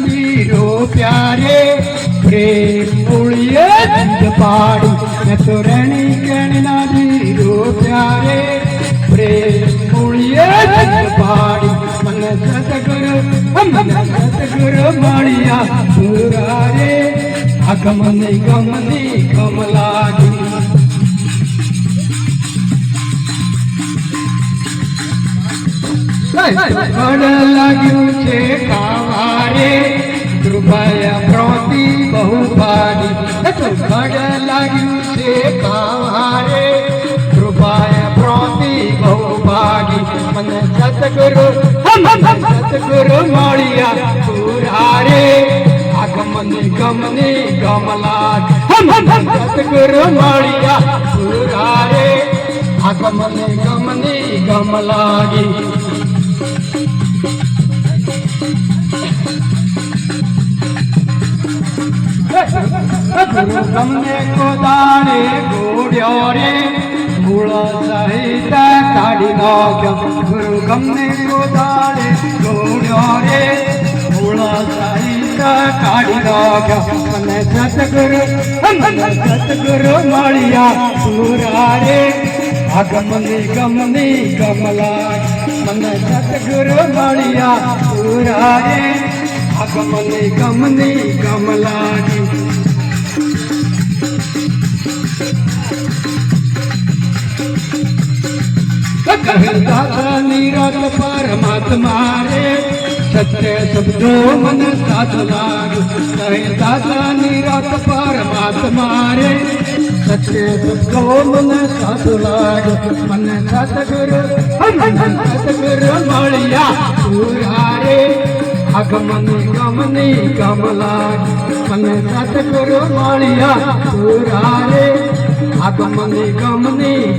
વીરો પ્યારે પ્રેમ મૂળીએ જીદ પાડી. તો રણી કેણના વીરો પ્યારે પ્રેમ મૂળીએ જીદ પાડી. મને સતગુરુ મને સતગુરુ મળ્યા સુરારે આગમની ગમની ગમ લાગી. લાગ્યું છે કાવારે. કૃપયા પ્રોતિ બહુ ભાગી ફળ લાગ્યું છે કાવારે કૃપયા પ્રોતિ બહુ ભાગી મને સતગુરુ સતગુરુ મળ્યા પુરારે આગમની ગમની ગમલા સતગુરુ મળ્યા પુરારે આગમની ગમની ગમ તમને કોદાળે ગોળ્યો રે, મૂળ સહિત કાઢી નાખ્યો. ગુરુ ગમને કોદાળે ગોળ્યો રે, મૂળ સહિત કાઢી નાખ્યો. મને સતગુરુ મને સતગુરુ મળ્યા. પૂરા રે, આગમની ગમની કમલા મને સતગુરુ મળ્યા. પૂરા રે, આગમની ગમની ગમલાજી દાદા નિરત પરમાત્મા રે સત્ય શબ્દો મન સાથ લાગે. કહે દાદા નિરત પરમાત્મા રે સત્ય શબ્દો મન સાથ લાગે. મને સતગુરુ સતગુરુ મળ્યા. પૂરા રે.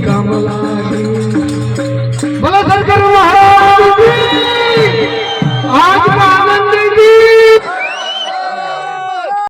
કમલા